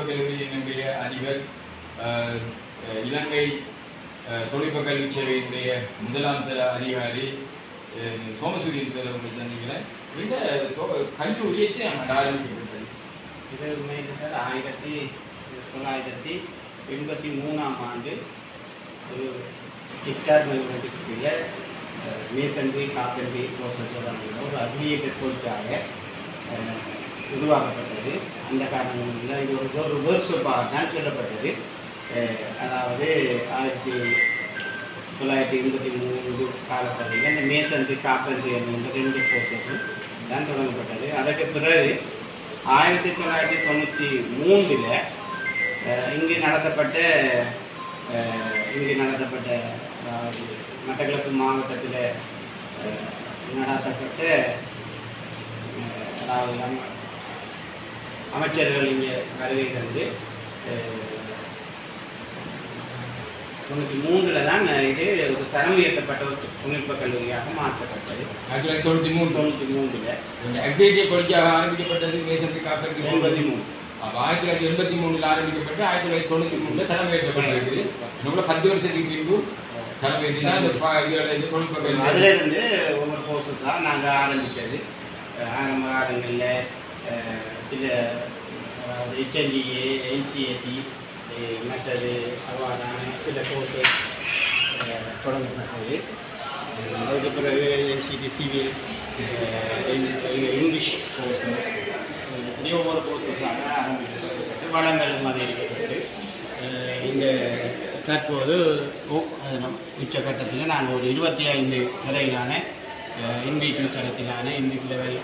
தொழில்நுட்ப கல்லூரியினுடைய அதிபர் அஹ், அஹ், இலங்கை அஹ், தொழில்நுட்ப கல்வி சேவையினுடைய முதலாம் தர அதிகாரி அஹ், சோமசூரியன் சார் அவர்கள் சந்திக்கிறேன் இந்த தொ- கல்லூரி எத்தனை ஆண்டு ஆரம்பிக்கப்பட்டது இது உண்மையில் சார் ஆயிரத்தி தொள்ளாயிரத்தி எண்பத்தி மூணாம் ஆண்டு ஒரு டிக்டார் நிறுவனத்துக்குரிய மேசன்ரி காப்பன்ரி கோர்சஸ் அப்படிங்கிற ஒரு அக்னியேற்ற கோர்ஸாக அஹ், உருவாக்கப்பட்டது அந்த காரணங்களில் இது ஒரு ஒரு ஒர்க் ஷாப்பாக தான் சொல்லப்பட்டது. அதாவது ஆயிரத்தி தொள்ளாயிரத்தி எண்பத்தி மூணு காலப்பகுதியில் இந்த மேசன்ரி காப்பன்சி என்கின்ற ரெண்டு ப்ரோசஸும் தான் தொடங்கப்பட்டது. அதற்கு பிறகு ஆயிரத்தி தொள்ளாயிரத்தி தொண்ணூற்றி மூன்றில் இங்கு நடத்தப்பட்ட இங்கு நடத்தப்பட்ட அதாவது மட்டக்களப்பு மாவட்டத்தில் நடத்தப்பட்ட அதாவது அமைச்சர்கள் இங்கே வருகை தந்து தொண்ணூற்றி மூன்றில் தான் இது ஒரு தரம் உயர்த்தப்பட்ட ஒரு தொழில்நுட்ப கல்லூரியாக மாற்றப்பட்டது. ஆயிரத்தி தொள்ளாயிரத்தி தொண்ணூற்றி மூணு தொண்ணூற்றி மூன்றில். இந்த காலேஜாக ஆரம்பிக்கப்பட்டது மேசன்ரி காப்பருக்கு எண்பத்தி மூணு அப்போ ஆயிரத்தி தொள்ளாயிரத்தி எண்பத்தி மூணில் ஆரம்பிக்கப்பட்டு ஆயிரத்தி தொள்ளாயிரத்தி தொண்ணூற்றி மூணில் தலைமையேற்றப்பட்டிருக்கு இன்னும் பத்து வருஷத்துக்கு பின்பு ப- இதுல இந்த தொழில்நுட்ப கல்வி அதில் இருந்து ஒவ்வொரு கோர்சஸாக நாங்கள் ஆரம்பித்தது ஆரம்ப காலங்களில் சில ஹெச்என்டிஏ என்சிஏடி மற்றது அவ்வாறான சில கோர்ஸஸ் தொடங்கப்பட்டது அதுக்கு பிறகு என்சிடி சிவில் இங்கிலீஷ் கோர்ஸஸ் இப்படி ஒவ்வொரு கோர்ஸஸாக ஆரம்பிக்கப்பட்டு வளங்களும் அதிகரிக்கப்பட்டு இந்த தற்போது உச்சகட்டத்தில் உச்சக்கட்டத்தில் நாங்கள் ஒரு இருபத்தி ஐந்து வரையிலான இன்வீக் தரத்திலான இன்வீக் லெவல்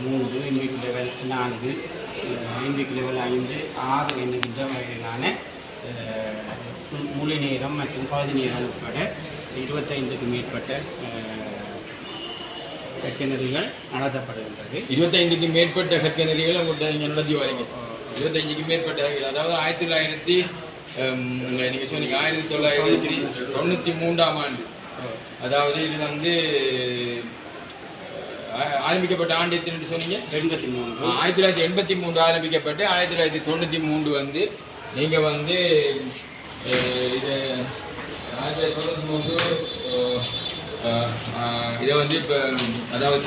மூன்று இன்வீக் லெவல் நான்கு இன்வீக் லெவல் ஐந்து ஆறு என்கின்ற மு- முழு நேரம் மற்றும் பகுதி நேரம் உட்பட இருபத்தைந்துக்கு மேற்பட்ட அஹ், கற்கிணறுகள் நடத்தப்படுகின்றது. இருபத்தைந்துக்கு மேற்பட்ட கற்கனரிகள் உங்கள்கிட்ட நீங்கள் நடத்தி வரீங்க. இருபத்தஞ்சுக்கு மேற்பட்ட. அதாவது ஆயிரத்தி தொள்ளாயிரத்தி நீங்கள் சொன்னீங்க ஆயிரத்தி தொள்ளாயிரத்தி தொண்ணூற்றி மூன்றாம் ஆண்டு. அதாவது இது வந்து ஆரம்பிக்கப்பட்ட ஆண்டு எத்தனை சொன்னீங்க? எண்பத்தி மூன்று. ஆயிரத்தி தொள்ளாயிரத்தி எண்பத்தி மூன்று ஆரம்பிக்கப்பட்டு ஆயிரத்தி தொள்ளாயிரத்தி தொண்ணூற்றி மூன்று வந்து நீங்கள் வந்து இது ஆயிரத்தி தொள்ளாயிரத்தி தொண்ணூற்றி மூன்று அஹ், இதை வந்து இப்போ அதாவது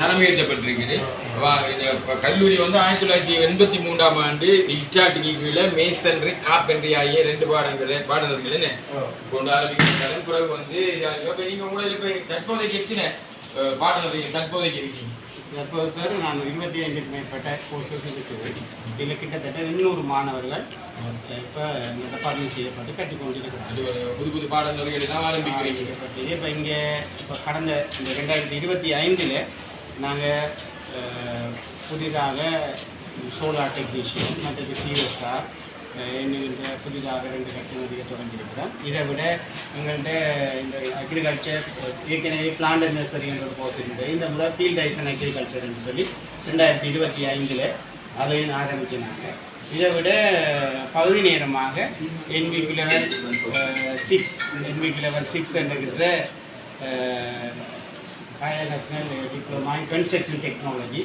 ப- கல்லூரி வந்து ஆயிரத்தி தொள்ளாயிரத்தி எண்பத்தி மூன்றாம் ஆண்டு இக்டாட்டுக்கு கீழே மேசன்ரி காப்பென்ட்ரி ஆகிய ரெண்டு பாடங்கள் என்ன? கொண்டு ஆரம்பிக்கிறாங்க பிறகு வந்து நீங்கள் உங்களை இப்போ தற்போதைக்கு எத்தனை அஹ், பாடநர்கள் தற்போதைக்கு இருக்கீங்க தற்போது சார் நான் இருபத்தி ஐந்துக்கு மேற்பட்ட கோர்சஸ் இருக்குது இதில் கிட்டத்தட்ட இன்னொரு மாணவர்கள் இப்போ பதிவு செய்யப்பட்டு கற்றுக்கொண்டிருக்கிறாங்க. அது ஒரு புது புது ஆரம்பிக்கிறீங்க. ஆரம்பிக்கப்பட்டது. இப்போ இங்கே இப்போ கடந்த இந்த ரெண்டாயிரத்தி இருபத்தி ஐந்தில் நாங்கள் புதிதாக சோலார் டெக்னீஷியன் மற்றது பிஎஸ்ஆர் எண்ணுகின்ற புதிதாக ரெண்டு கட்டணங்களை தொடங்கியிருக்கிறோம். இதை விட எங்கள்கிட்ட இந்த அக்ரிகல்ச்சர் ஏற்கனவே பிளான்ட் நர்சரி என்ற கோர்ஸ் இருந்தது. இந்த முறை ஃபீல்ட் ஐசன் அக்ரிகல்ச்சர் என்று சொல்லி ரெண்டாயிரத்தி இருபத்தி ஐந்தில் அதையும் ஆரம்பிச்சினாங்க இதை விட பகுதி நேரமாக NVQ level six NVQ level six என்கிற national diploma in construction technology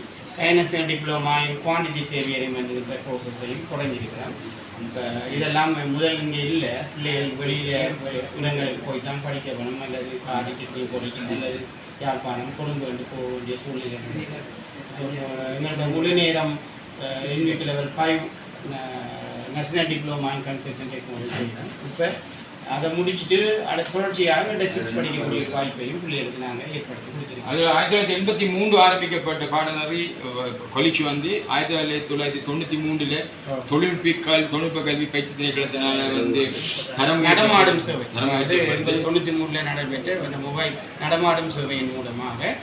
national diploma in quantity surveying என்கிற கோர்சஸையும் தொடங்கியிருக்கிறோம். இப்போ இதெல்லாம் முதல் இங்கே இல்லை. பிள்ளைகள் வெளியில் இடங்களுக்கு போய் தான் படிக்க வேணும். அல்லது பாலிடெக்னிக் போயிட்டு அல்லது யாழ்ப்பாணம் கொழும்பு வந்து போக வேண்டிய சூழ்நிலை. எங்களோட முழு நேரம் NVQ level five national diploma in construction technology இப்போ அதை முடிச்சுட்டு அடுத்த தொடர்ச்சியாக டெசிக்ஸ் படிக்கக்கூடிய வாய்ப்பையும் பிள்ளைகளுக்கு நாங்கள் ஏற்படுத்தி கொடுத்துருக்கோம். அது ஆயிரத்தி தொள்ளாயிரத்தி எண்பத்தி மூன்று ஆரம்பிக்கப்பட்ட பாடநெறி கொலிச்சு வந்து ஆயிரத்தி தொள்ளாயிரத்தி தொள்ளாயிரத்தி தொண்ணூற்றி மூன்றில் தொழில்நுட்ப கல் தொழில்நுட்ப கல்வி பயிற்சி திணைக்களத்தினால வந்து தரம் நடமாடும் சேவை. அதாவது தொண்ணூற்றி மூணில் நடைபெற்ற இந்த மொபைல் நடமாடும் சேவையின் மூலமாக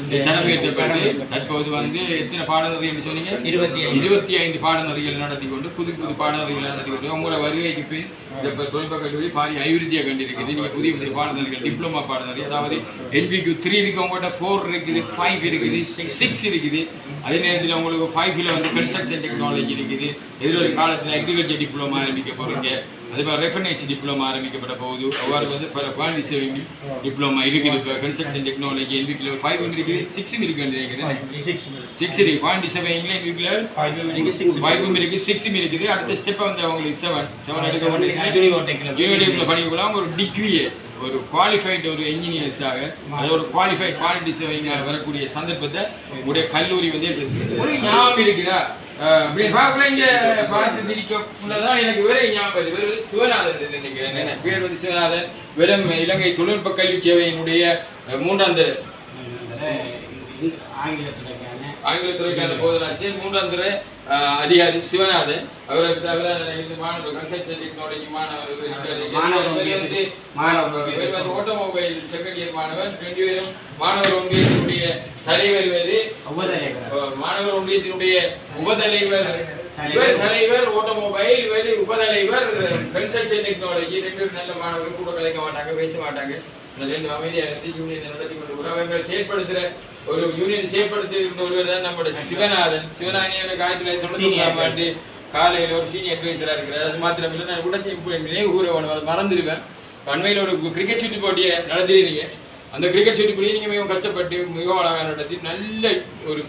இந்த தரம் உயர்த்தப்பட்டு தற்போது வந்து எத்தனை பாடநெறி என்று சொன்னீங்க? இருபத்தி. இருபத்தி ஐந்து பாடநெறிகள் நடத்தி கொண்டு புது புது பாடநெறிகள் நடத்தி கொண்டு உங்களோட வருகைக்கு பின் இந்த இப்ப தொழில்நுட்ப கல்லூரி பாரி அபிவிருத்தியாக கண்டிருக்குது. புதிய புதிய பாடநெறிகள் டிப்ளமா பாடநெறி அதாவது என்பிக்கு த்ரீ இருக்கு உங்கள்கிட்ட ஃபோர் இருக்குது ஃபைவ் இருக்குது சிக்ஸ் இருக்குது. அதே நேரத்தில் உங்களுக்கு ஃபைவ்ல வந்து கன்ஸ்ட்ரக்ஷன் டெக்னாலஜி இருக்குது. எதிர்வரும் காலத்தில் அக்ரிகல்ச்சர் டிப்ளமா ஆரம்பிக்க போறீங்க அதே மாதிரி ரெஃபர்னேஷன் டிப்ளமா ஆரம்பிக்கப்பட போகுது அவ்வாறு வந்து பல குவாலிட்டி சேவிங் டிப்ளமா இருக்குது. Construction technology NVQ level five இருக்குது சிக்ஸும் இருக்குது நினைக்கிறேன் சிக்ஸ் இருக்கு குவாலிட்டி சேவிங்ல எல்விக்கு லெவல் ஃபைவும் இருக்குது சிக்ஸும் இருக்குது அடுத்த ஸ்டெப் வந்து அவங்களுக்கு செவன் செவன் எடுக்க படிக்கக்குள்ள அவங்க ஒரு டிகிரியை ஒரு குவாலிஃபைட் ஒரு இன்ஜினியர்ஸாக அது ஒரு குவாலிஃபைட் குவாலிட்டி சேவைங்க வரக்கூடிய சந்தர்ப்பத்தை உடைய கல்லூரி வந்து. ஒரு ஞாபகம் இருக்குதா? பார்க்கல இங்க பார்த்து திரிக்கக்குள்ளதான் எனக்கு வேற ஞாபகம் வேறு வந்து சிவநாதன் நினைக்கிறேன். பேர் வந்து சிவநாதன் வெறும் இலங்கை தொழில்நுட்ப கல்வி சேவையினுடைய மூன்றாம் தர. ஆங்கிலத்துறைக்கான ஆங்கிலத்துறைக்கான போதனாசிரியர் மூன்றாம் துறை அதிகாரி சிவநாதன் அவரை தவிர இந்த மாணவர் கன்ஸ்ட்ரக்ஷன் டெக்னாலஜி மாணவர் இருக்காரு. மாணவர் இவர் வந்து மாணவர் இவர் வந்து ஆட்டோமொபைல் செகண்ட் இயர் மாணவர் ரெண்டு பேரும் மாணவர் ஒன்றியத்தினுடைய தலைவர் அஹ், மாணவர் ஒன்றியத்தினுடைய உபதலைவர். இவர் தலைவர் ஆட்டோமொபைல் இவர் உபதலைவர் கன்ஸ்ட்ரக்ஷன் டெக்னாலஜி ரெண்டு நல்ல மாணவர்கள் கூட கலைக்க மாட்டாங்க பேச மாட்டாங்க. இந்த ரெண்டு அமைதியாக யூனியன் நடத்தி கொண்டு உறவுகள் செயற்படுத்துற ஒரு யூனியன் செயற்படுத்துகின்ற ஒருவர் தான் நம்மளோட சிவநாதன். சிவநாதன் ஆயிரத்தி தொள்ளாயிரத்தி தொண்ணூத்தி ஆண்டு காலையில் ஒரு சீனியர் அட்வைசராக இருக்கிறார். அது மாத்திரமில்லை நான் கூட இப்ப நினைவு கூற வேணும். அதை மறந்துடுவேன். அண்மையில் ஒரு கிரிக்கெட் சுற்றி போட்டியை நடத்திருந்தீங்க அந்த கிரிக்கெட் சுற்றி போட்டியை நீங்கள் மிகவும் கஷ்டப்பட்டு மிகவும் அழகாக நடத்தி நல்ல ஒரு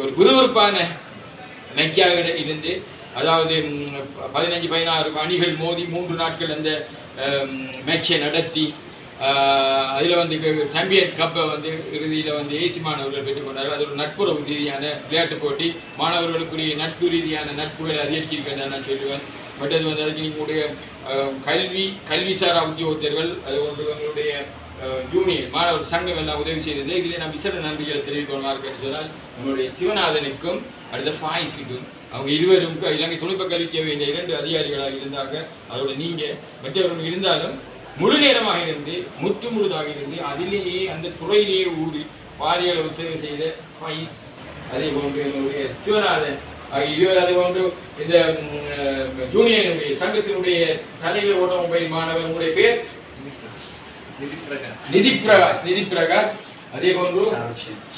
ஒரு குருவிருப்பான நக்கியாக இருந்து அதாவது பதினஞ்சு பதினாறு அணிகள் மோதி மூன்று நாட்கள் அந்த மேட்சை நடத்தி அதில் வந்து சாம்பியன் கப்பை வந்து இறுதியில் வந்து ஏசி மாணவர்கள் பெற்றுக்கொண்டார்கள் அது ஒரு நட்புறவு ரீதியான விளையாட்டு போட்டி. மாணவர்களுக்குரிய நட்பு ரீதியான நட்புகளை அதிகரிக்கின்றன நான் சொல்லுவேன். பட் அது வந்து அதுக்கு நீங்களுடைய கல்வி கல்விசாரா உத்தியோகத்தர்கள் அது ஒன்று எங்களுடைய யூனியன் மாணவர் சங்கம் எல்லாம் உதவி செய்தது இதில் நான் விசேட நன்றிகளை தெரிவிக்கணும் சொன்னால் நம்மளுடைய சிவநாதனுக்கும் அடுத்த ஃபாய்ஸுக்கும் அவங்க இருவரும் இலங்கை தொழில்நுட்ப கல்வி சேவை இந்த இரண்டு அதிகாரிகளாக இருந்தாங்க அதோட நீங்கள் மற்றவர்கள் இருந்தாலும் முழு நேரமாக இருந்து முற்று முழுதாக இருந்து அதிலேயே அந்த துறையிலேயே ஊறி பாரிய அளவு சேவை செய்த ஃபைஸ் அதே போன்று எங்களுடைய சிவநாதன் ஆகிய இருவர் அதே போன்று இந்த யூனியனுடைய சங்கத்தினுடைய தலைவர் ஓட்டமொபைல் மாணவர் உங்களுடைய பேர்? நிதி பிரகாஷ் நிதி பிரகாஷ் அதே போன்று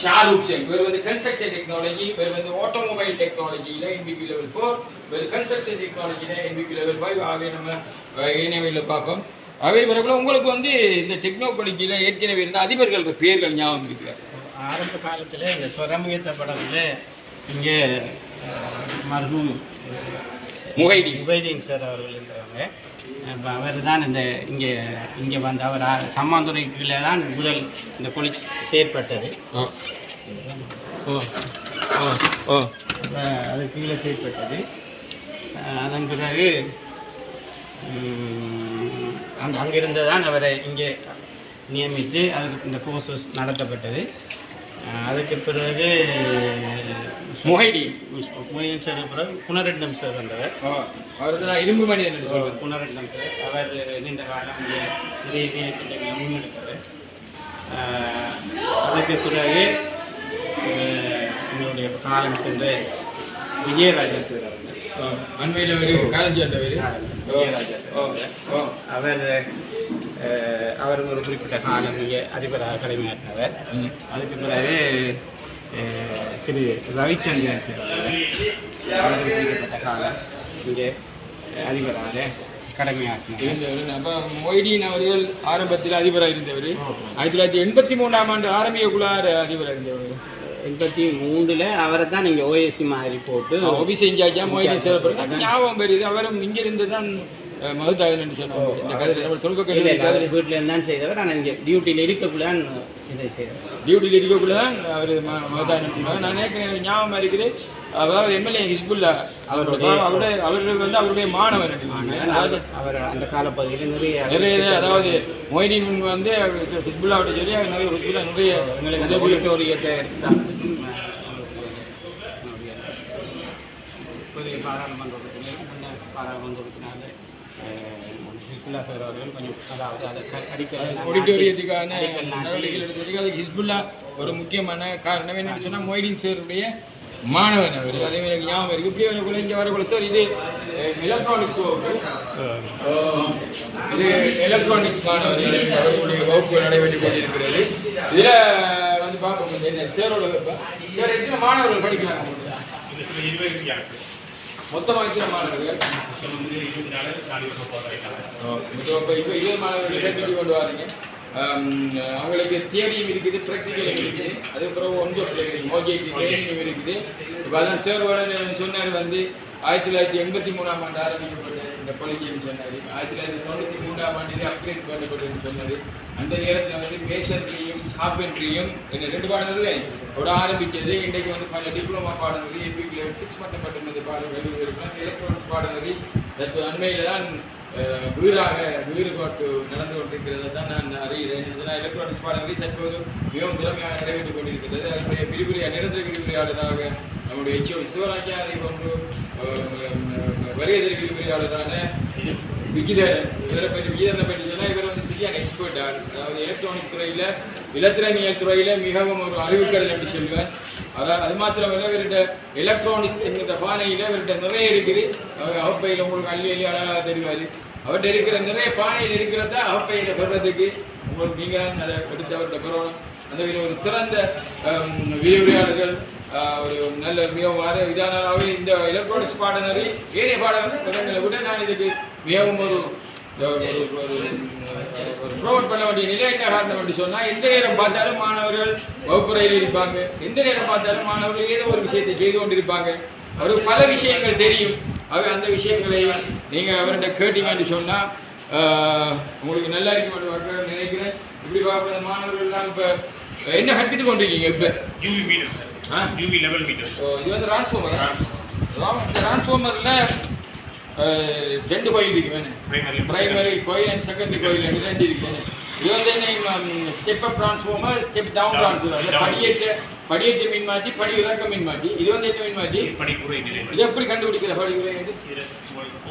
ஷாருக் சென். இவர் வந்து கன்ஸ்ட்ரக்ஷன் டெக்னாலஜி இவர் வந்து ஆட்டோமொபைல் டெக்னாலஜியில் என்பிபி லெவல் ஃபோர் இவர் கன்ஸ்ட்ரக்ஷன் டெக்னாலஜியில் என்பிபி லெவல் ஃபைவ் ஆகவே நம்ம இணையவையில் பார்ப்போம். அவை வரக்குள்ள உங்களுக்கு வந்து இந்த டெக்னாலஜியில் ஏற்கனவே இருந்த அதிபர்கள் பேர்கள் ஞாபகம் இருக்கிறார் ஆரம்ப காலத்தில் இந்த சொரமுயத்த படத்தில் இங்கே மருகும் முகைடி உபயதீன் சார் அவர்கள் இருந்தவங்க. அவர் தான் இந்த இங்கே இங்கே வந்து அவர் சம்மாந்துறைக்குள்ளே தான் முதல் இந்த கொலிச் செயற்பட்டது. ஓ ஓ ஓ அது கீழே செயற்பட்டது. அதன் பிறகு அந்த அங்கிருந்து தான் அவரை இங்கே நியமித்து அதுக்கு இந்த கோர்சஸ் நடத்தப்பட்டது. அதுக்கு பிறகு முகைடி முயன் சார் பிறகு புனரட்னம் சார் வந்தவர். அவர் தான் இரும்பு மனிதன் என்று சொல்வது புனரட்னம் சார். அவர் நீண்ட காலம் இங்கே நிறைய வேலைத்திட்டங்களை முன்னெடுத்தவர். அதுக்கு பிறகு எங்களுடைய காலம் சென்ற விஜயராஜா சார் அவர்கள் அண்மையில் காலேஜ் வந்தவர் அவர் அவர் ஒரு குறிப்பிட்ட காலம் இங்கே அதிபராக கடமையாற்றினவர். அதுக்கு பிறகு திரு ரவிச்சந்திரன் சார் அவர்கள். அவர் குறிப்பிட்ட காலம் இங்கே அதிபராக மொய்டீன் அவர்கள் ஆரம்பத்தில் அதிபராக இருந்தவர். ஆயிரத்தி தொள்ளாயிரத்தி எண்பத்தி மூணாம் ஆண்டு ஆரம்பியக்குள்ளார் அதிபராக இருந்தவர். எண்பத்தி மூணுல அவரை தான் நீங்கள் ஓஎஸ்சி மாதிரி போட்டு ஆஃபீஸ் இன்சார்ஜா மொய்டீன் செயல்படுறது ஞாபகம் வருது அவரும் இங்கிருந்து தான் மதுதாகன் என்று சொன்னாங்க இந்த நம்ம வீட்டில் இருந்தான் செய்தவர் ஆனால் இங்கே டியூட்டியில் இருக்கக்குள்ளான் இதை செய்தவர். டியூட்டியில் இருக்கக்குள்ள தான் அவர் மதுதாகன் சொன்னாங்க. நான் ஏற்கனவே ஞாபகம் இருக்குது அதாவது எம்எல்ஏ ஹிஸ்புல்லா அவருடைய அவருடைய அவர்கள் வந்து அவருடைய மாணவர் அவர் அந்த காலப்பகுதியில் நிறைய நிறைய இது, அதாவது மொய்தீன் வந்து ஹிஸ்புல்லாவோட சொல்லி நிறைய ஹிஸ்புல்லா நிறைய எடுத்தாங்க புதிய பாராளுமன்ற உறுப்பினர் முன்ன பாராளுமன்ற உறுப்பினர் ஹிஸ்புல்லா சார் அவர்கள் கொஞ்சம் அதாவது அதை ஹிஸ்புல்லா ஒரு முக்கியமான காரணம். என்னன்னு சொன்னா மொய்தீன் சாருடைய மாணவன் அவர். அதே மாதிரி ஞாபகம் இருக்கு. இப்படி வரக்குள்ள இங்கே வரக்குள்ள சார் இது எலக்ட்ரானிக்ஸ் இது எலக்ட்ரானிக்ஸ் மாணவர் அவர்களுடைய வகுப்பு நடைபெற்றுக் கொண்டிருக்கிறது. இதுல வந்து பார்ப்போம். சேரோட சார் எத்தனை மாணவர்கள் படிக்கிறாங்க? மொத்தமாக எத்தனை மாணவர்கள்? இப்போ இப்போ இருபது மாணவர்கள் கல்விக்கு கொண்டு வரீங்க. ஆம், அவங்களுக்கு தியரியும் இருக்குது ப்ராக்டிக்கலும் இருக்குது. அதுக்கப்புறம் ஒன்று மோஜிக்கு ட்ரைனிங்கும் இருக்குது. இப்போ அதான் சார் சொன்னார் வந்து ஆயிரத்தி தொள்ளாயிரத்தி எண்பத்தி மூணாம் ஆண்டு ஆரம்பிக்கப்பட்ட இந்த பொலிட்டின்னு சொன்னார். ஆயிரத்தி தொள்ளாயிரத்தி தொண்ணூற்றி மூன்றாம் ஆண்டிலே அப்கிரேட் பண்ணப்பட்டதுன்னு சொன்னார். அந்த நேரத்தில் வந்து மேசன்ட்ரியும் கார்பென்ட்ரியும் என்ன ரெண்டு பாடங்கள் கூட ஆரம்பிச்சது இன்றைக்கு வந்து பல டிப்ளமா பாடங்கள் எபிக் லெவல் சிக்ஸ் மட்டும் மட்டும் பாடங்கள் இருக்கிறாங்க எலக்ட்ரானிக்ஸ் பாடங்கள் தற்போது அண்மையில் தான் அஹ், வீடாக வீடுபாட்டு நடந்து கொண்டிருக்கிறதை தான் நான் அறிகிறேன். இதனால் எலக்ட்ரானிக்ஸ் பாடங்களை தற்போது மிகவும் திறமையாக நடைபெற்றுக் கொண்டிருக்கிறது அதனுடைய விரிவுரையா நிரந்தர விரிவுரையாளராக நம்முடைய எச்ஓ சிவராஜா அதை போன்று வரி வரியதறி விரிவுரையாளரான விகிதர் இவரை பற்றி விகிதத்தை பற்றி சொன்னால் இவர் வந்து சரியான எக்ஸ்பர்ட் ஆள் அதாவது எலக்ட்ரானிக் துறையில் இலத்திரனியல் துறையில் மிகவும் ஒரு அறிவுக்கடல் என்று சொல்லுவேன். அதாவது அது மாத்திரமல்ல இவர்கிட்ட எலக்ட்ரானிக்ஸ் என்கிற பானையில் இவர்கிட்ட நிறைய இருக்குது. அவர் அவப்பையில் உங்களுக்கு அள்ளி அள்ளி அழகாக தெரிவார். அவர்கிட்ட இருக்கிற நிறைய பானையில் இருக்கிறத அவப்பையில் பெறுறதுக்கு உங்களுக்கு நீங்கள் அதை எடுத்து அவர்கிட்ட பெறணும் அந்த ஒரு சிறந்த விரிவுரையாளர்கள் ஒரு நல்ல மிகவும் வார இதானாவே இந்த எலக்ட்ரானிக்ஸ் பாடநெறி ஏனைய பாடங்கள் விட நான் இதுக்கு மிகவும் ஒரு ஒரு ஒரு ப்ரொமோட் பண்ண வேண்டிய நிலை என்ன காரணம் என்று சொன்னால் எந்த நேரம் பார்த்தாலும் மாணவர்கள் வகுப்புறையில் இருப்பாங்க. எந்த நேரம் பார்த்தாலும் மாணவர்கள் ஏதோ ஒரு விஷயத்தை செய்து கொண்டிருப்பாங்க. அவருக்கு பல விஷயங்கள் தெரியும். அவர் அந்த விஷயங்களை நீங்கள் அவர்கிட்ட கேட்டீங்கன்னு சொன்னால் உங்களுக்கு நல்லா இருக்கும் நினைக்கிறேன். இப்படி பார்க்குற மாணவர்கள் எல்லாம் இப்போ என்ன கற்பித்து கொண்டிருக்கீங்க இப்போ UV meter sir? UV level meter so இது வந்து டிரான்ஸ்ஃபார்மர் இந்த டிரான்ஸ்ஃபார்மரில் ரெண்டு கோயில் இருக்கு வேணும் பிரைமரி கோயில் அண்ட் செகண்டரி கோயில் ரெண்டு ரெண்டு இருக்கு இது வந்து என்ன step up transformer step down transformer படியேற்ற படியேற்ற மின் மாற்றி படி இறக்க மின் மாற்றி இது வந்து என்ன மின் மாற்றி படிப்புரை நிலை இது எப்படி கண்டுபிடிக்கிற வந்து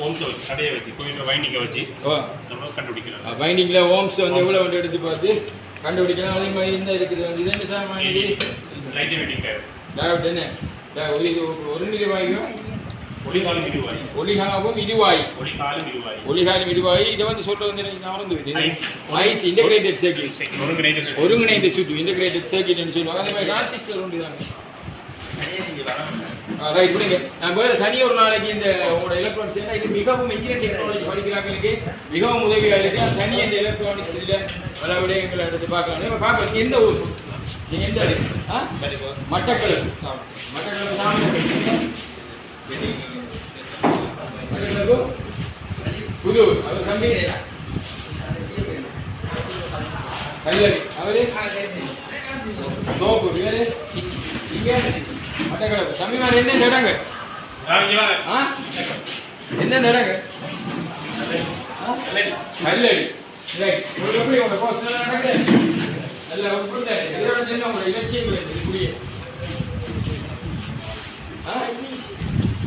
ஓம்ஸ் வச்சு கடையை வச்சு கோயிலில் வைண்டிங்கை வச்சு ஓ. நம்ம கண்டுபிடிக்கலாம் பைண்டிங்கில் ஓம்ஸ் வந்து எவ்வளோ வந்து எடுத்து பார்த்து? கண்டுபிடிக்கலாம். அதே மாதிரி இந்த இருக்குது. வந்து இது என்ன சார் டேரக்ட் என்ன? டே- ஒரு ஒரு நிலைவாயும் ஒளிகாலம் இருவாய். ஒளிகாவும் இதுவாய் ஒளிகாலம் இருவாய். ஒளிகாலும் இதுவாய் இதை வந்து சொல்றது வந்து எனக்கு மறந்து விட்டு IC. ஐசி. இன்டகிரேட்டட் சர்க்கியூட் சரி, ஒருங்கிணைந்த. ஒருங்கிணைந்த சுற்று இன்டகிரேட்டட் சர்க்கியூட்னு சொல்லுவாங்க. அதே மாதிரி டிரான்சிஸ்டர் உண்டு தாங்க ரைட் விடுங்க நான் வேறு தனி ஒரு நாளைக்கு இந்த உங்களோட எலக்ட்ரானிக்ஸ் ஏன்னா இது மிகவும் இன்ஜினியர் டெக்னாலஜி படிக்கிறாங்களுக்கு மிகவும் உதவியாக இருக்கு. அது இந்த எலக்ட்ரானிக்ஸ் இதில் பல விடயங்களை எடுத்து பார்க்கலாம் நீங்கள் பார்க்க நீங்க எந்த ஊர்? நீங்கள் எந்த ஆ? மட்டக்களப்பு. மட்டக்களப்பு சாமி புது அவர் தம்பி? அவரு? தோப்பு இங்கே? மட்டக்களப்பு தம்பி மேலே என்ன. ஆ? என்ன நடங்க? கல்லடி. ரைட். உங்களுக்கு எப்படி உங்க கோர்ஸ் நடக்குது? நல்ல உட்புட்ட இதோட என்ன உங்களோட இலட்சியங்கள் ஆ?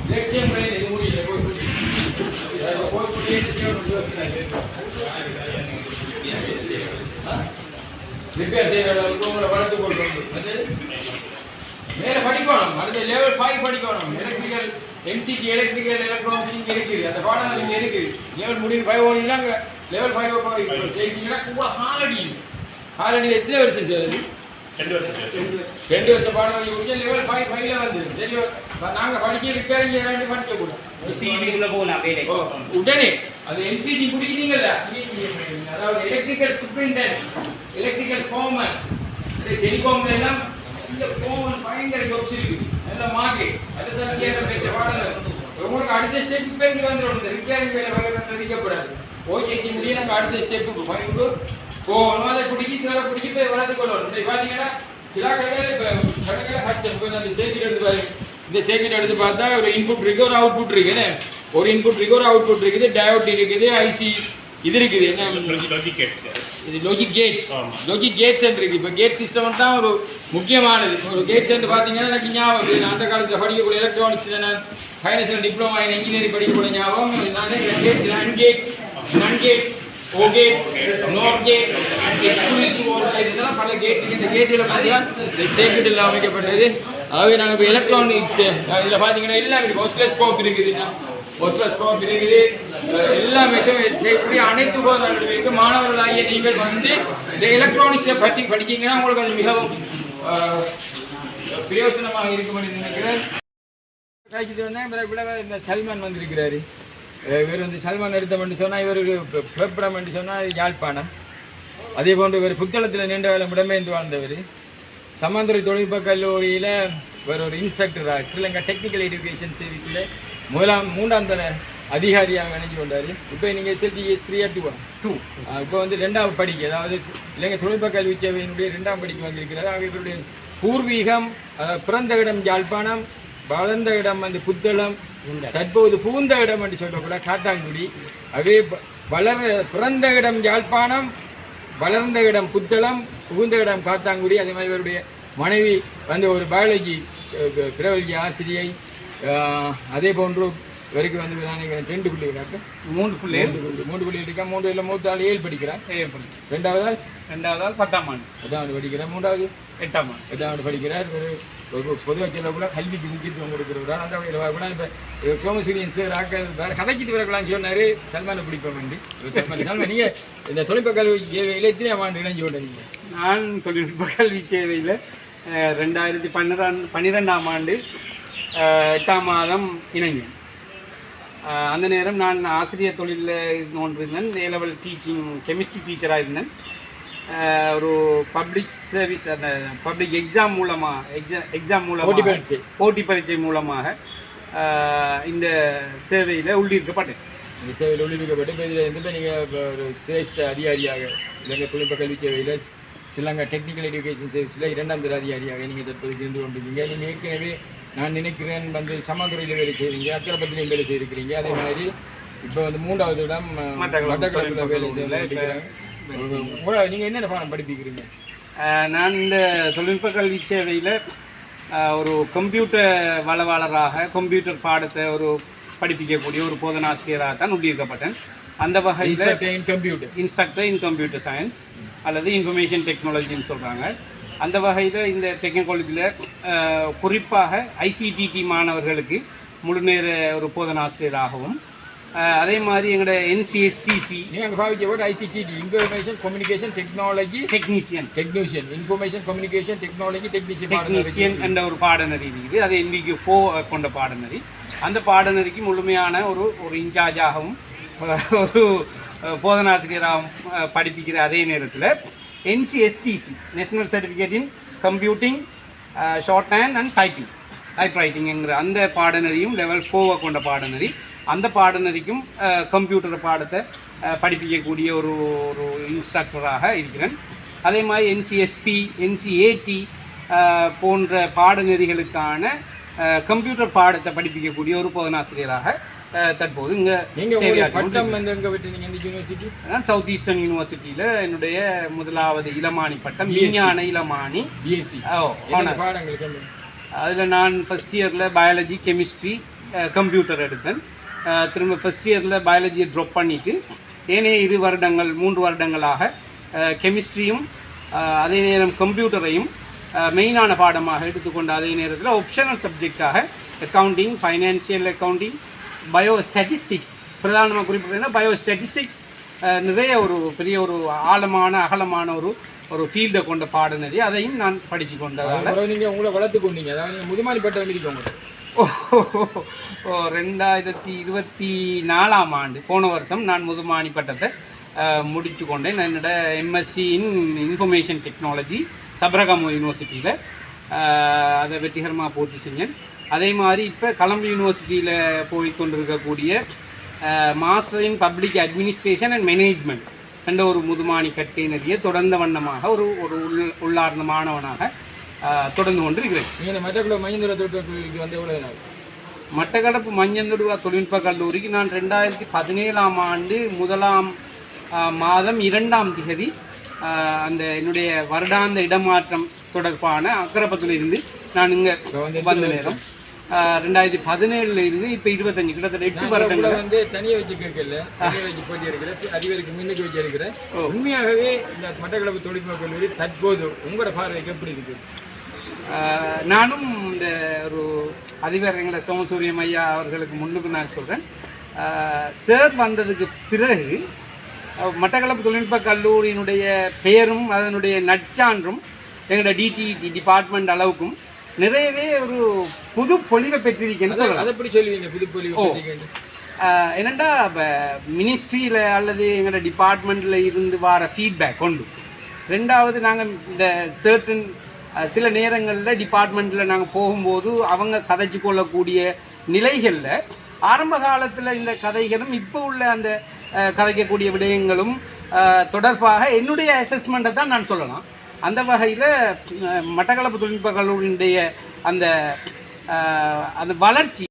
இலட்சியம் இது முடியல. போய் புரிய போய் புரிய ரிப்பேர் செய்கிற அளவுக்கு உங்களை வளர்த்து கொடுக்கணும் மேல படிக்கணும். அடுத்த லெவல் ஃபைவ் படிக்கணும். எலக்ட்ரிக்கல் எம்சிடி எலக்ட்ரிக்கல் எலக்ட்ரானிக்ஸ் இருக்குது. அந்த பாடம் இங்கே இருக்குது லெவல் முடிவு ஃபைவ் ஓடினாங்க லெவல் ஃபைவ் செய்தீங்கன்னா கூட காலடி. காலடியில் எத்தனை வருஷம் சார் ரெண்டு வருஷம். ரெண்டு வருஷம். பாடம் வழி லெவல் ஃபைவ் ஃபைவ்ல வந்து தெரியும் நாங்கள் படிக்க ரிப்பேர் வேண்டி படிக்க கூடாது உடனே. அது என்சிசி முடிக்கிறீங்கல்ல? அதாவது எலக்ட்ரிக்கல் சூப்பரிண்டென்ட் எலக்ட்ரிக்கல் ஃபோமன் டெலிகாம்ல எல்லாம் இந்த கோமன் பயங்கர கொச்சிருக்கு இருக்கு நல்ல மார்க்கெட் அது சார் கேட்க பாடல. உங்களுக்கு அடுத்த ஸ்டெப் பேருந்து வந்துடும் இந்த ரிப்பேரிங் வேலை வகையில் தெரிவிக்கப்படாது ஓகே முடிய நாங்கள் அடுத்த ஸ்டெப்புக்கு பயந்து போகணும் அதை பிடிக்கி சில பிடிக்கி போய் வளர்த்து கொள்ளணும். இப்படி பார்த்தீங்கன்னா சில கடையில் இப்போ கடையில் கஷ்டம் இப்போ அந்த சேர்க்கிட் எடுத்து பாருங்க இந்த சேர்க்கிட் எடுத்து பார்த்தா ஒரு இன்புட் இருக்கு ஒரு அவுட்புட் இருக்குது. ஒரு இன்புட் இருக்கு ஒரு அவுட்புட் இருக்குது. டயோட் இருக்குது ஐசி இது இருக்குது. என்ன? gates sir. இது லாஜிக் கேட்ஸ். லாஜிக் கேட்ஸ் இருக்கு இப்போ கேட் சிஸ்டம் தான் ஒரு முக்கியமானது. ஒரு கேட்ஸ் பார்த்தீங்கன்னா எனக்கு ஞாபகம். நான் அந்த காலத்தில் படிக்கக்கூடிய எலக்ட்ரானிக்ஸ் நான் ஃபைனான்சியல் டிப்ளமா இன் இன்ஜினியரிங் படிக்கக்கூடிய ஞாபகம் நான் gates NAND gates NAND gate OR gate NOT gate exclusive இதெல்லாம் பல கேட் இந்த கேட்டில் பார்த்தீங்கன்னா சேர்க்கிட்டில் அமைக்கப்பட்டது ஆகவே நாங்கள் இப்போ எலக்ட்ரானிக்ஸ் இதில் பார்த்தீங்கன்னா எல்லாம் இருக்குது. ஒஸ்லஸ்கோப் இருக்குது. ஒஸ்லஸ்கோப் இருக்குது எல்லா மெஷர்மெண்ட் செய்யக்கூடிய அனைத்து உபகரணங்களுக்கு மாணவர்களாகிய நீங்கள் வந்து இந்த எலக்ட்ரானிக்ஸை பற்றி படிக்கிங்கன்னா உங்களுக்கு அது மிகவும் பிரயோசனமாக இருக்கும் என்று நினைக்கிறேன். காய்ச்சிட்டு இந்த சல்மான் வந்திருக்கிறாரு. இவர் வந்து சல்மான் எடுத்தம் என்று சொன்னால் இவர் பிறப்பிடம் என்று சொன்னால் யாழ்ப்பாணம். அதே போன்று இவர் புத்தளத்தில் நீண்ட காலம் இடமேந்து வாழ்ந்தவர். சமந்துறை தொழில்நுட்ப கல்லூரியில் இவர் ஒரு இன்ஸ்ட்ரக்டராக ஸ்ரீலங்கா டெக்னிக்கல் எஜுகேஷன் சர்வீஸில் முதலாம் மூன்றாம் தர அதிகாரியாக இணைஞ்சு கொண்டார். இப்போ நீங்கள் எஸ்எல்டிஎஸ் த்ரீ டூ டூ இப்போ வந்து ரெண்டாவது படிக்க அதாவது இலங்கை தொழில்நுட்ப கல்வி சேவையினுடைய ரெண்டாம் படிக்கு வந்திருக்கிறார். ஆக இவருடைய பூர்வீகம் அஹ், பிறந்த இடம் யாழ்ப்பாணம் வளர்ந்த இடம் வந்து புத்தளம் தற்போது புகுந்த இடம் என்று சொல்லக்கூட காத்தாங்குடி. அதே வளர பிறந்த இடம் யாழ்ப்பாணம் வளர்ந்த இடம் புத்தளம் புகுந்த இடம் காத்தாங்குடி. அதே மாதிரி இவருடைய மனைவி வந்து ஒரு பயாலஜி பிரபலஜி ஆசிரியை அதே போன்று இவருக்கு வந்து நான் ரெண்டு பிள்ளைகளாக்க மூன்று பிள்ளைகள் மூன்று பிள்ளை மூன்று பிள்ளை இருக்கா மூன்று இல்லை மூத்த ஆள் ஏழு படிக்கிறான் ஏற்படும் ரெண்டாவது ஆள்? ரெண்டாவது ஆள் பத்தாம் ஆண்டு. எட்டாம் ஆண்டு படிக்கிறார். மூன்றாவது? எட்டாம் ஆண்டு. எட்டாம் ஆண்டு படிக்கிறார். ஒரு ஒரு பொதுவாக சொல்லக்கூட கல்விக்கு முக்கியத்துவம் கொடுக்குறவர் அந்த வகையில் கூட இப்போ சோமசூரியன் சார் ஆக்கள் வேறு கதைச்சிட்டு வரக்கலாம்னு சொன்னார். சல்மானை பிடிப்போம் வேண்டி சல்மான் சல்மான் நீங்கள் இந்த தொழில்நுட்ப கல்வி இலத்திரியாம் ஆண்டு இணைஞ்சு கொண்ட நீங்கள் நான் தொழில்நுட்ப கல்வி சேவையில் ரெண்டாயிரத்தி பன்னிரெண்டு பன்னிரெண்டாம் ஆண்டு எட்டாம் மாதம் இணைஞ்சேன் அந்த நேரம் நான் ஆசிரியர் தொழிலில் நோன்றிருந்தேன். ஏ லெவல் டீச்சிங் கெமிஸ்ட்ரி டீச்சராக இருந்தேன். ஒரு பப்ளிக் சர்வீஸ் அந்த பப்ளிக் எக்ஸாம் மூலமாக எக்ஸாம் எக்ஸாம் போட்டி மூலமாக பரீட்சை. போட்டி பரீட்சை மூலமாக இந்த சேவையில் உள்ளிருக்கப்பட்டேன். இந்த சேவையில் உள்ளிருக்கப்பட்டு இப்போ இதில் வந்து நீங்கள் ஒரு சிரேஷ்ட அதிகாரியாக இலங்கை தொழில்நுட்ப கல்வி சேவையில் ஸ்ரீலங்கா டெக்னிக்கல் எஜுகேஷன் சர்வீஸில் இரண்டாம் தர அதிகாரியாக நீங்கள் தற்போதைக்கு இருந்து கொண்டிருக்கீங்க. நீங்கள் ஏற்கனவே நான் நினைக்கிறேன் வந்து சமத்துறையில் வேலை செய்கிறீங்க அக்கரப்பத்திலையும் வேலை செய்திருக்கிறீங்க. அதே மாதிரி இப்போ வந்து மூன்றாவது இடம் மட்டக்களப்பில் வேலை உங்களை நீங்கள் என்னென்ன பாடம் படிப்பிக்கிறீங்க? நான் இந்த தொழில்நுட்ப கல்வி சேவையில் ஒரு கம்ப்யூட்டர் வளவாளராக கம்ப்யூட்டர் பாடத்தை ஒரு படிப்பிக்கக்கூடிய ஒரு போதனாசிரியராக தான் உள்ளிருக்கப்பட்டேன் அந்த வகையில் இன்ஸ்ட்ரக்டர் இன் கம்ப்யூட்டர் சயின்ஸ் அல்லது இன்ஃபர்மேஷன் டெக்னாலஜின்னு சொல்கிறாங்க அந்த வகையில் இந்த டெக்னாலஜியில் குறிப்பாக ஐசிடிடி மாணவர்களுக்கு முழுநேர ஒரு போதனாசிரியராகவும் அதே மாதிரி எங்களோட என்சிஎஸ்டிசி நீங்கள் பாவிக்க போட்டு ICT information communication technology technician technician information communication technology technician technician என்ற ஒரு பாடநெறி இருக்குது. அது என்விக்கு ஃபோ கொண்ட பாடநெறி. அந்த பாடநெறிக்கு முழுமையான ஒரு ஒரு இன்சார்ஜாகவும் ஒரு போதனாசிரியராகவும் படிப்பிக்கிற அதே நேரத்தில் NCSTC national certificate in computing short hand and typing type ரைட்டிங்கிற அந்த பாடநெறியும் லெவல் ஃபோவை கொண்ட பாடநெறி. அந்த பாடநெறிக்கும் கம்ப்யூட்டர் பாடத்தை படிப்பிக்கக்கூடிய ஒரு ஒரு இன்ஸ்ட்ரக்டராக இருக்கிறேன். அதே மாதிரி என்சிஎஸ்பி என்சிஏடி போன்ற பாடநெறிகளுக்கான கம்ப்யூட்டர் பாடத்தை படிப்பிக்கக்கூடிய ஒரு போதனாசிரியராக தற்போது இங்கே நீங்கள் உங்களுடைய பட்டம் வந்து எங்கே விட்டு நீங்கள் எந்த யூனிவர்சிட்டி நான் சவுத் ஈஸ்டர்ன் யூனிவர்சிட்டியில் என்னுடைய முதலாவது இளமானி பட்டம். விஞ்ஞான இளமானி. பிஎஸ்சி ஓ அதில் நான் ஃபஸ்ட் இயரில் பயாலஜி கெமிஸ்ட்ரி கம்ப்யூட்டர் எடுத்தேன். திரும்ப ஃபஸ்ட் இயரில் பயாலஜியை ட்ராப் பண்ணிவிட்டு ஏனைய இரு வருடங்கள் மூன்று வருடங்களாக கெமிஸ்ட்ரியும் அதே நேரம் கம்ப்யூட்டரையும் மெயினான பாடமாக எடுத்துக்கொண்ட அதே நேரத்தில் optional சப்ஜெக்டாக accounting financial accounting bio statistics பிரதானமாக குறிப்பிட்டீங்கன்னா பயோ ஸ்டாட்டிஸ்டிக்ஸ் நிறைய ஒரு பெரிய ஒரு ஆழமான அகலமான ஒரு ஒரு ஃபீல்டை கொண்ட பாடநெறி. அதையும் நான் படித்து கொண்டதால். நீங்கள் உங்களை வளர்த்து கொண்டீங்க. அதாவது நீங்கள் முதுமாரி பட்டம் இருக்கீங்க ஓ, ரெண்டாயிரத்தி இருபத்தி நாலாம் ஆண்டு போன வருஷம் நான் முதுமானி பட்டத்தை முடித்து கொண்டேன். என்னோட MSc in information technology Sabaragamuwa யூனிவர்சிட்டியில் அதை வெற்றிகரமாக பூர்த்தி செஞ்சேன். அதே மாதிரி இப்போ கலம்பு யூனிவர்சிட்டியில் போய் கொண்டிருக்கக்கூடிய master in public administration and management என்ற ஒரு முதுமானி கட்டினரியை தொடர்ந்த வண்ணமாக ஒரு ஒரு உள் உள்ளார்ந்த மாணவனாக தொடர்ந்து கொண்டிருக்கிறேன் மட்டக்களப்பு மஞ்சந்துடுவா தொழில்நுட்ப கல்லூரிக்கு நான் ரெண்டாயிரத்தி பதினேழாம் ஆண்டு முதலாம் மாதம் இரண்டாம் திகதி அந்த என்னுடைய வருடாந்த இடமாற்றம் தொடர்பான அக்கரப்பத்தில் இருந்து நான் இங்கே வந்து நேரம். ரெண்டாயிரத்தி பதினேழுல இருந்து இப்போ இருபத்தஞ்சு கிட்டத்தட்ட எட்டு வருடங்கள். வந்து தனியாக வச்சு கேட்கல. தனியாக வச்சு போட்டி இருக்கிறேன் அதிபருக்கு முன்னுக்கு வச்சு இருக்கிறேன் உண்மையாகவே இந்த மட்டக்களப்பு தொழில்நுட்ப கல்லூரி தற்போது உங்களோட பார்வைக்கு எப்படி இருக்குது? ஆஹ் நானும் இந்த ஒரு அதிபர் எங்களை சோமசூரியம் ஐயா அவர்களுக்கு முன்னுக்கு நான் சொல்கிறேன் சார் வந்ததுக்கு பிறகு மட்டக்களப்பு தொழில்நுட்ப கல்லூரியினுடைய பெயரும் அதனுடைய நற்சான்றும் எங்களோட டிடிடி டிபார்ட்மெண்ட் அளவுக்கும் நிறையவே ஒரு புது பொலிவை பெற்றிருக்கேன்னு அதை எப்படி சொல்லுவீங்க புதுப்பொலி ஓ. ஆஹ், என்னண்டா மினிஸ்ட்ரியில் அல்லது எங்களோட டிபார்ட்மெண்ட்டில் இருந்து வர ஃபீட்பேக் கொண்டு. ரெண்டாவது நாங்கள் இந்த சர்டன் சில நேரங்களில் டிபார்ட்மெண்ட்டில் நாங்கள் போகும்போது அவங்க கதைச்சு கொள்ளக்கூடிய நிலைகளில் ஆரம்ப காலத்தில் இந்த கதைகளும் இப்போ உள்ள அந்த கதைக்கக்கூடிய விடயங்களும் தொடர்பாக என்னுடைய அசஸ்மெண்ட்டை தான் நான் சொல்லலாம். அந்த வகையில் மட்டக்களப்பு தொழில்நுட்ப கல்லூரியினுடைய அந்த அந்த வளர்ச்சி